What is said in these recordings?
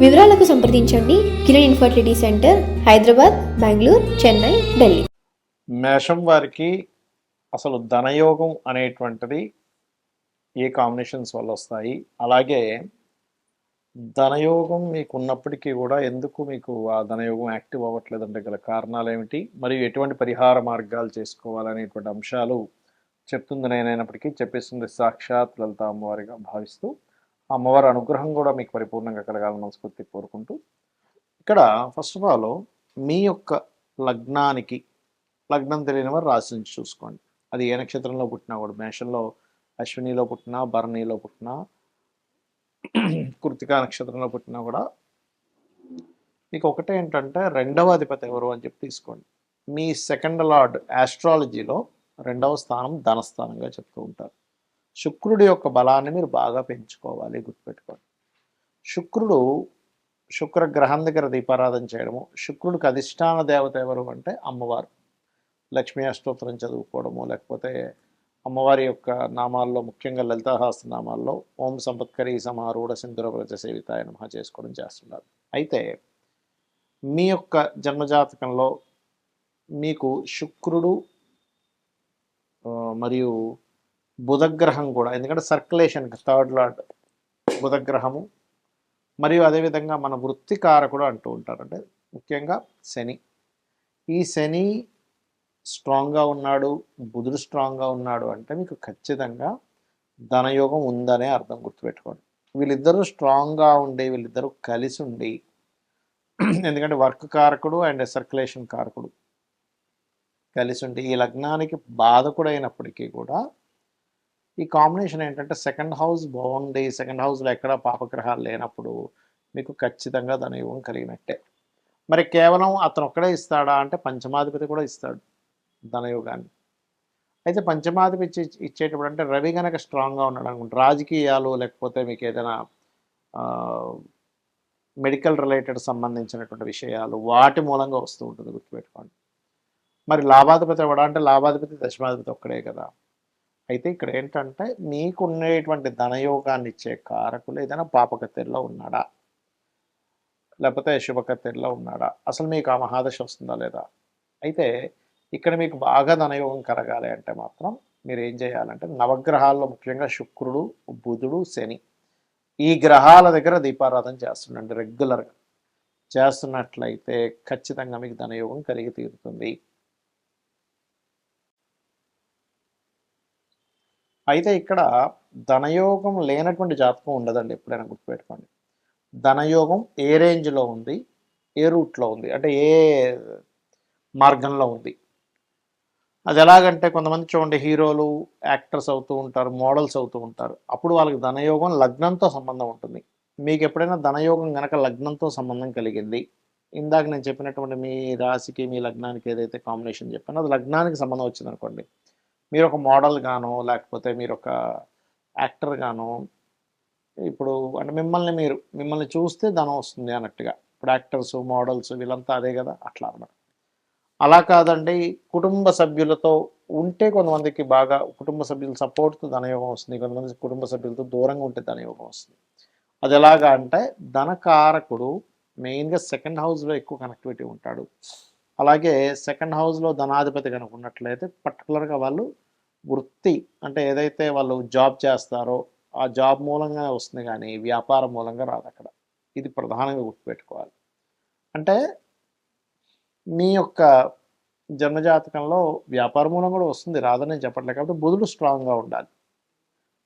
వివరాలకు సంప్రదించండి. Kiran infertility centre Hyderabad Bengaluru Chennai Delhi. మేషం వారికి అసలు ధనయోగం అనేటువంటిది ఏ కాంబినేషన్స్ వల్ల వస్తాయి? అలాగే ధనయోగం మీకు ఉన్నప్పటికీ కూడా ఎందుకు మీకు ఆ ధనయోగం యాక్టివ్ అవ్వట్లేదంటే గల కారణాలు ఏమిటి మరియు ఎటువంటి పరిహార మార్గాలు చేసుకోవాలనేటువంటి అంశాలు చెప్తుంది నేనైనప్పటికీ చెప్పేస్తుంది సాక్షాత్ లలిత అమ్మవారిగా భావిస్తూ అమ్మవారి అనుగ్రహం కూడా మీకు పరిపూర్ణంగా కలగాలని మనస్ఫూర్తి కోరుకుంటూ ఇక్కడ ఫస్ట్ ఆఫ్ ఆల్ మీ యొక్క లగ్నానికి లగ్నం తెలియని వారు రాశి నుంచి చూసుకోండి. అది ఏ నక్షత్రంలో పుట్టినా కూడా మేషంలో అశ్వినిలో పుట్టినా భరణిలో పుట్టినా కృతికా నక్షత్రంలో పుట్టినా కూడా మీకు ఒకటే ఏంటంటే రెండవ అధిపతి ఎవరు అని చెప్పి తీసుకోండి. మీ సెకండ్ లార్డ్ ఆస్ట్రాలజీలో రెండవ స్థానం ధనస్థానంగా చెప్తూ ఉంటారు. శుక్రుడి యొక్క బలాన్ని మీరు బాగా పెంచుకోవాలి గుర్తుపెట్టుకోండి. శుక్రుడు శుక్ర గ్రహం దగ్గర దీపారాధన చేయడము శుక్రుడికి అధిష్టాన దేవత ఎవరు అంటే అమ్మవారు. లక్ష్మీ అష్టోత్తరం చదువుకోవడము లేకపోతే అమ్మవారి యొక్క నామాల్లో ముఖ్యంగా లలితాహాస్త నామాల్లో ఓం సంపత్కరి సమారూఢ సింధుర వ్రత సేవితాయ నమః చేసుకోవడం చేస్తున్నారు. అయితే మీ యొక్క జన్మజాతకంలో మీకు శుక్రుడు మరియు బుధగ్రహం కూడా ఎందుకంటే సర్క్యులేషన్ థర్డ్ లార్డ్ బుధగ్రహము. మరియు అదేవిధంగా మన వృత్తికారకుడు అంటూ ఉంటారు. అంటే ముఖ్యంగా శని. ఈ శని స్ట్రాంగ్గా ఉన్నాడు బుధుడు స్ట్రాంగ్గా ఉన్నాడు అంటే మీకు ఖచ్చితంగా ధనయోగం ఉందనే అర్థం గుర్తుపెట్టుకోండి. వీళ్ళిద్దరూ స్ట్రాంగ్గా ఉండి వీళ్ళిద్దరూ కలిసి ఉండి ఎందుకంటే వర్క్ కారకుడు అండ్ సర్క్యులేషన్ కారకుడు కలిసి ఉండి ఈ లగ్నానికి బాధకుడైనప్పటికీ కూడా ఈ కాంబినేషన్ ఏంటంటే సెకండ్ హౌస్ బాగుంది సెకండ్ హౌస్లో ఎక్కడ పాపగ్రహాలు లేనప్పుడు మీకు ఖచ్చితంగా ధనయోగం కలిగినట్టే. మరి కేవలం అతను ఒక్కడే ఇస్తాడా అంటే పంచమాధిపతి కూడా ఇస్తాడు ధనయోగాన్ని అయితే పంచమాధిపతి ఇచ్చేటప్పుడు అంటే రవి కనుక స్ట్రాంగ్గా ఉన్నాడు అనుకుంటే రాజకీయాలు లేకపోతే మీకు ఏదైనా మెడికల్ రిలేటెడ్ సంబంధించినటువంటి విషయాలు వాటి మూలంగా వస్తూ ఉంటుంది గుర్తుపెట్టుకోండి. మరి లాభాధిపతి ఎవడా అంటే లాభాధిపతి దశమాధిపతి ఒక్కడే కదా. అయితే ఇక్కడ ఏంటంటే మీకు ఉండేటువంటి ధనయోగాన్ని ఇచ్చే కారకులు ఏదైనా పాపకత్తెల్లో ఉన్నాడా? లేకపోతే శుభకత్తెల్లో ఉన్నాడా? అసలు మీకు ఆ మహాదశ వస్తుందా లేదా? అయితే ఇక్కడ మీకు బాగా ధనయోగం కలగాలి అంటే మాత్రం మీరు ఏం చేయాలంటే నవగ్రహాల్లో ముఖ్యంగా శుక్రుడు బుధుడు శని ఈ గ్రహాల దగ్గర దీపారాధన చేస్తుండండి రెగ్యులర్గా. చేస్తున్నట్లయితే ఖచ్చితంగా మీకు ధనయోగం కలిగి తీరుతుంది. అయితే ఇక్కడ ధనయోగం లేనటువంటి జాతకం ఉండదండి ఎప్పుడైనా గుర్తుపెట్టుకోండి. ధనయోగం ఏ రేంజ్లో ఉంది ఏ రూట్లో ఉంది అంటే ఏ మార్గంలో ఉంది. అది ఎలాగంటే కొంతమంది చూడండి హీరోలు యాక్టర్స్ అవుతూ ఉంటారు మోడల్స్ అవుతూ ఉంటారు. అప్పుడు వాళ్ళకి ధనయోగం లగ్నంతో సంబంధం ఉంటుంది. మీకు ఎప్పుడైనా ధనయోగం గనక లగ్నంతో సంబంధం కలిగింది ఇందాక నేను చెప్పినటువంటి మీ రాశికి మీ లగ్నానికి ఏదైతే కాంబినేషన్ చెప్పానో అది లగ్నానికి సంబంధం వచ్చింది అనుకోండి మీరు ఒక మోడల్ గానో లేకపోతే మీరు ఒక యాక్టర్ గానో ఇప్పుడు అంటే మిమ్మల్ని మీరు మిమ్మల్ని చూస్తే ధనం వస్తుంది అన్నట్టుగా. ఇప్పుడు యాక్టర్స్ మోడల్స్ వీళ్ళంతా అదే కదా అట్లా అన్నమాట అలా కాదండి కుటుంబ సభ్యులతో ఉంటే కొంతమందికి బాగా కుటుంబ సభ్యుల సపోర్ట్తో ధనయోగం వస్తుంది కొంతమంది కుటుంబ సభ్యులతో దూరంగా ఉంటే ధనయోగం వస్తుంది. అది ఎలాగా అంటే ధనకారకుడు మెయిన్గా సెకండ్ హౌస్లో ఎక్కువ కనెక్టివిటీ ఉంటాడు. అలాగే సెకండ్ హౌస్లో ధనాధిపతి కనుక ఉన్నట్లయితే పర్టికులర్గా వాళ్ళు వృత్తి అంటే ఏదైతే వాళ్ళు జాబ్ చేస్తారో ఆ జాబ్ మూలంగా వస్తుంది కానీ వ్యాపారం మూలంగా రాదు అక్కడ. ఇది ప్రధానంగా గుర్తుపెట్టుకోవాలి. అంటే మీ యొక్క జన్మజాతకంలో వ్యాపార మూలం కూడా వస్తుంది. రాదని చెప్పట్లేదు కాబట్టి బుధుడు స్ట్రాంగ్గా ఉండాలి.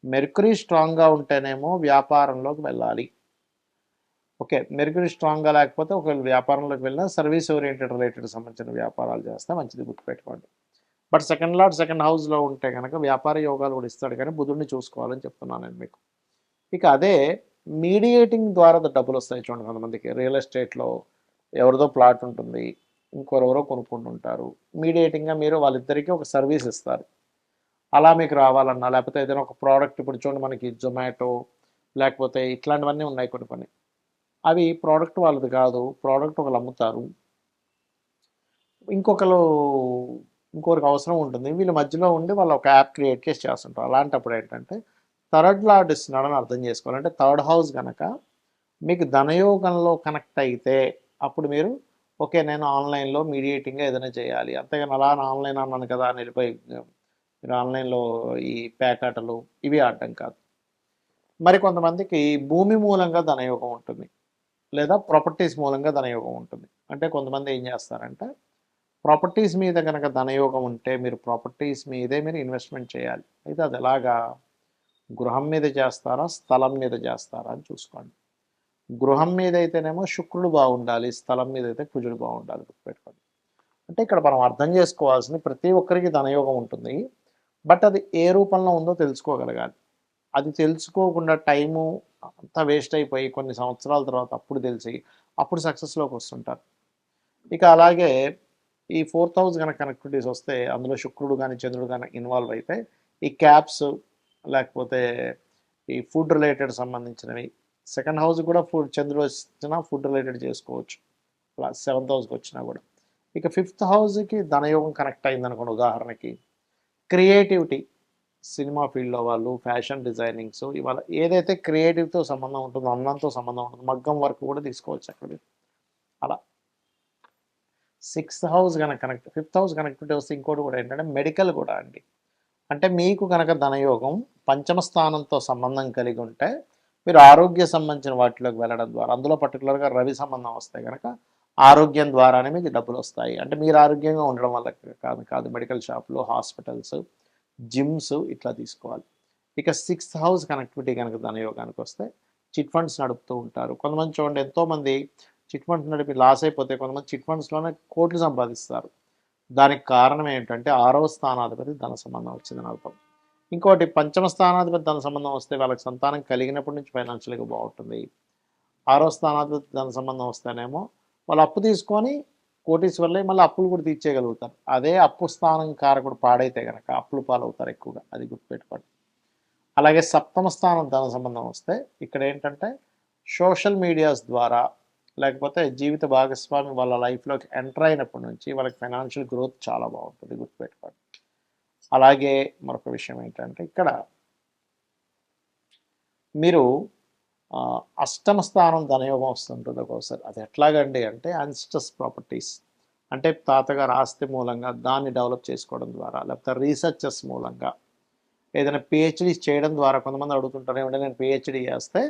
మెర్కురీ స్ట్రాంగ్గా ఉంటేనేమో వ్యాపారంలోకి వెళ్ళాలి. ఓకే మెరుగుని స్ట్రాంగ్గా లేకపోతే ఒకవేళ వ్యాపారంలోకి వెళ్ళినా సర్వీస్ ఓరియంటెడ్ రిలేటెడ్ సంబంధించిన వ్యాపారాలు చేస్తే మంచిది గుర్తుపెట్టుకోండి. బట్ సెకండ్ లాట్ సెకండ్ హౌస్లో ఉంటే కనుక వ్యాపార యోగాలు కూడా ఇస్తాడు కానీ బుధుడిని చూసుకోవాలని చెప్తున్నాను నేను మీకు. ఇక అదే మీడియేటింగ్ ద్వారా డబ్బులు వస్తాయి చూడండి కొంతమందికి. రియల్ ఎస్టేట్లో ఎవరిదో ప్లాట్ ఉంటుంది ఇంకొరెవరో కొనుక్కుంటుంటారు. మీడియేటింగ్గా మీరు వాళ్ళిద్దరికీ ఒక సర్వీస్ ఇస్తారు. అలా మీకు రావాలన్నా లేకపోతే ఏదైనా ఒక ప్రోడక్ట్ ఇప్పుడు చూడండి మనకి జొమాటో లేకపోతే ఇట్లాంటివన్నీ ఉన్నాయి కొన్ని కొన్ని. అవి ప్రోడక్ట్ వాళ్ళది కాదు ప్రోడక్ట్ ఒకరు అమ్ముతారు. ఇంకొకరు ఇంకొకరికి అవసరం ఉంటుంది. వీళ్ళ మధ్యలో ఉండి వాళ్ళు ఒక యాప్ క్రియేట్ చేసి చేస్తుంటారు. అలాంటప్పుడు ఏంటంటే థర్డ్ లార్డ్ ఇస్తున్నాడని అర్థం చేసుకోవాలంటే థర్డ్ హౌస్ కనుక మీకు ధనయోగంలో కనెక్ట్ అయితే అప్పుడు మీరు ఓకే నేను ఆన్లైన్లో మీడియేటింగ్గా ఏదైనా చేయాలి. అంతేగాని అలా ఆన్లైన్ అన్నాను కదా అని మీరు ఆన్లైన్లో ఈ ప్యాకాటలు ఇవి ఆడటం కాదు. మరి కొంతమందికి భూమి మూలంగా ధనయోగం ఉంటుంది. లేదా ప్రాపర్టీస్ మూలంగా ధనయోగం ఉంటుంది. అంటే కొంతమంది ఏం చేస్తారంటే ప్రాపర్టీస్ మీద కనుక ధనయోగం ఉంటే మీరు ప్రాపర్టీస్ మీదే మీరు ఇన్వెస్ట్మెంట్ చేయాలి. అయితే అది ఎలాగా? గృహం మీద చేస్తారా? స్థలం మీద చేస్తారా? అని చూసుకోండి. గృహం మీద అయితేనేమో శుక్రుడు బాగుండాలి స్థలం మీద అయితే కుజుడు బాగుండాలి గుర్తుపెట్టుకోండి. అంటే ఇక్కడ మనం అర్థం చేసుకోవాల్సింది ప్రతి ఒక్కరికి ధనయోగం ఉంటుంది. బట్ అది ఏ రూపంలో ఉందో తెలుసుకోగలగాలి. అది తెలుసుకోకుండా టైము అంతా వేస్ట్ అయిపోయి కొన్ని సంవత్సరాల తర్వాత అప్పుడు తెలిసి అప్పుడు సక్సెస్లోకి వస్తుంటారు. ఇక అలాగే ఈ ఫోర్త్ హౌస్ కనుక కనెక్టివిటీస్ వస్తే అందులో శుక్రుడు కానీ చంద్రుడు కానీ ఇన్వాల్వ్ అయితే ఈ క్యాబ్స్ లేకపోతే ఈ ఫుడ్ రిలేటెడ్ సంబంధించినవి. సెకండ్ హౌస్ కూడా ఫుడ్ చంద్రుడు వచ్చినా ఫుడ్ రిలేటెడ్ చేసుకోవచ్చు. అలా సెవెంత్ హౌస్కి వచ్చినా కూడా. ఇక ఫిఫ్త్ హౌస్కి ధనయోగం కనెక్ట్ అయింది అనుకోండి ఉదాహరణకి. క్రియేటివిటీ సినిమా ఫీల్డ్లో వాళ్ళు ఫ్యాషన్ డిజైనింగ్స్ ఇవాళ ఏదైతే క్రియేటివ్తో సంబంధం ఉంటుందో అందంతో సంబంధం ఉంటుందో మగ్గం వర్క్ కూడా తీసుకోవచ్చు అక్కడ. అలా. సిక్స్త్ హౌస్ కనుక కనెక్ట్ ఫిఫ్త్ హౌస్ కనెక్టివిటీ వస్తే ఇంకోటి కూడా ఏంటంటే మెడికల్ కూడా అండి. అంటే మీకు కనుక ధనయోగం పంచమ స్థానంతో సంబంధం కలిగి ఉంటే మీరు ఆరోగ్య సంబంధించిన వాటిలోకి వెళ్ళడం ద్వారా అందులో పర్టికులర్గా రవి సంబంధం వస్తే కనుక ఆరోగ్యం ద్వారానే మీకు డబ్బులు వస్తాయి. అంటే మీరు ఆరోగ్యంగా ఉండడం వల్ల కాదు కాదు మెడికల్ షాపులు హాస్పిటల్స్ జిమ్స్ ఇట్లా తీసుకోవాలి. ఇక సిక్స్త్ హౌస్ కనెక్టివిటీ కనుక ధనయోగానికి వస్తే చిట్ ఫండ్స్ నడుపుతూ ఉంటారు. కొంతమంది చూడండి ఎంతోమంది చిట్ ఫండ్స్ నడిపి లాస్ అయిపోతే కొంతమంది చిట్ ఫండ్స్లోనే కోట్లు సంపాదిస్తారు. దానికి కారణం ఏంటంటే ఆరవ స్థానాధిపతి ధన సంబంధం వచ్చిందని అర్థం. ఇంకోటి పంచమ స్థానాధిపతి ధన సంబంధం వస్తే వాళ్ళకి సంతానం కలిగినప్పటి నుంచి ఫైనాన్షియల్గా బాగుంటుంది. ఆరో స్థానాధిపతి ధన సంబంధం వస్తేనేమో వాళ్ళు అప్పు తీసుకొని కోటీశ్వర్లే మళ్ళీ అప్పులు కూడా తీర్చేయగలుగుతారు. అదే అప్పు స్థానం కారకుడు పాడైతే కనుక అప్పులు పాలవుతారు ఎక్కువగా అది గుర్తుపెట్టుకోండి. అలాగే సప్తమ స్థానం ధన సంబంధం వస్తే ఇక్కడ ఏంటంటే సోషల్ మీడియాస్ ద్వారా లేకపోతే జీవిత భాగస్వామి వాళ్ళ లైఫ్లోకి ఎంటర్ అయినప్పటి నుంచి వాళ్ళకి ఫైనాన్షియల్ గ్రోత్ చాలా బాగుంటుంది గుర్తుపెట్టుకోండి. అలాగే మరొక విషయం ఏంటంటే ఇక్కడ మీరు అష్టమ స్థానం ధనయోగం వస్తుంటుంది ఒక్కోసారి. అది ఎట్లాగండి అంటే అన్స్టస్ ప్రాపర్టీస్ అంటే తాతగారు ఆస్తి మూలంగా దాన్ని డెవలప్ చేసుకోవడం ద్వారా లేకపోతే రీసెర్చెస్ మూలంగా. ఏదైనా పిహెచ్డి చేయడం ద్వారా కొంతమంది అడుగుతుంటారు ఏమంటే నేను పిహెచ్డి చేస్తే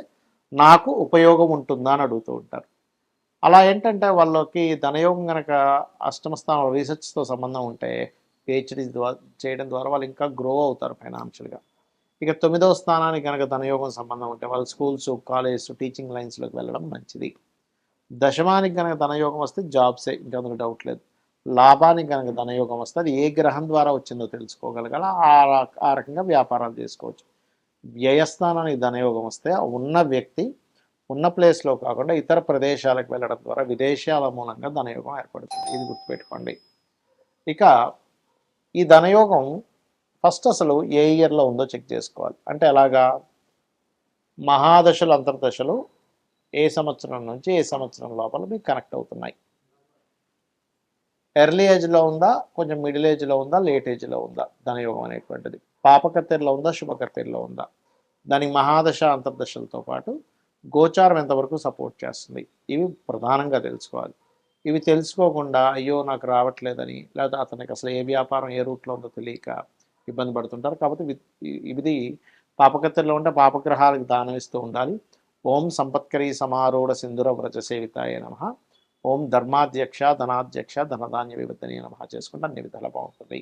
నాకు ఉపయోగం ఉంటుందా? అని అడుగుతూ ఉంటారు. అలా ఏంటంటే వాళ్ళకి ధనయోగం కనుక అష్టమ స్థానం రీసెర్చ్తో సంబంధం ఉంటే పిహెచ్డి ద్వారా చేయడం ద్వారా వాళ్ళు ఇంకా గ్రో అవుతారు ఫైనాన్షియల్గా. ఇక తొమ్మిదవ స్థానానికి కనుక ధనయోగం సంబంధం ఉంటే వాళ్ళు స్కూల్స్ కాలేజ్ టీచింగ్ లైన్స్లోకి వెళ్ళడం మంచిది. దశమానికి కనుక ధనయోగం వస్తే జాబ్సే ఇంకా అందులో డౌట్ లేదు. లాభానికి కనుక ధనయోగం వస్తే అది ఏ గ్రహం ద్వారా వచ్చిందో తెలుసుకోగలగాల. ఆ ఆ రకంగా వ్యాపారాలు చేసుకోవచ్చు. వ్యయస్థానానికి ధనయోగం వస్తే ఉన్న వ్యక్తి ఉన్న ప్లేస్లో కాకుండా ఇతర ప్రదేశాలకు వెళ్ళడం ద్వారా విదేశాల మూలంగా ధనయోగం ఏర్పడుతుంది. ఇది గుర్తుపెట్టుకోండి. ఇక ఈ ధనయోగం ఫస్ట్ అసలు ఏ ఇయర్లో ఉందో చెక్ చేసుకోవాలి. అంటే అలాగా మహాదశలు అంతర్దశలు ఏ సంవత్సరం నుంచి ఏ సంవత్సరం లోపల మీకు కనెక్ట్ అవుతున్నాయి. ఎర్లీ ఏజ్లో ఉందా కొంచెం మిడిల్ ఏజ్లో ఉందా లేట్ ఏజ్లో ఉందా? ధనయోగం అనేటువంటిది. పాపకర్తెల్లో ఉందా శుభకర్తెల్లో ఉందా? దానికి మహాదశ అంతర్దశలతో పాటు గోచారం ఎంతవరకు సపోర్ట్ చేస్తుంది? ఇవి ప్రధానంగా తెలుసుకోవాలి. ఇవి తెలుసుకోకుండా అయ్యో నాకు రావట్లేదని లేదా అతనికి అసలు ఏ వ్యాపారం ఏ రూట్లో ఉందో తెలియక ఇబ్బంది పడుతుంటారు. కాబట్టి ఇది పాపకత్తెల్లో ఉంటే పాపగ్రహాలకు దానం ఇస్తూ ఉండాలి. ఓం సంపత్కరీ సమారూఢ సింధుర వ్రజ సేవితాయ నమ. ఓం ధర్మాధ్యక్ష ధనాధ్యక్ష ధనధాన్య వివర్ధనీయ నమ చేసుకుంటే అన్ని విధాలు బాగుంటుంది.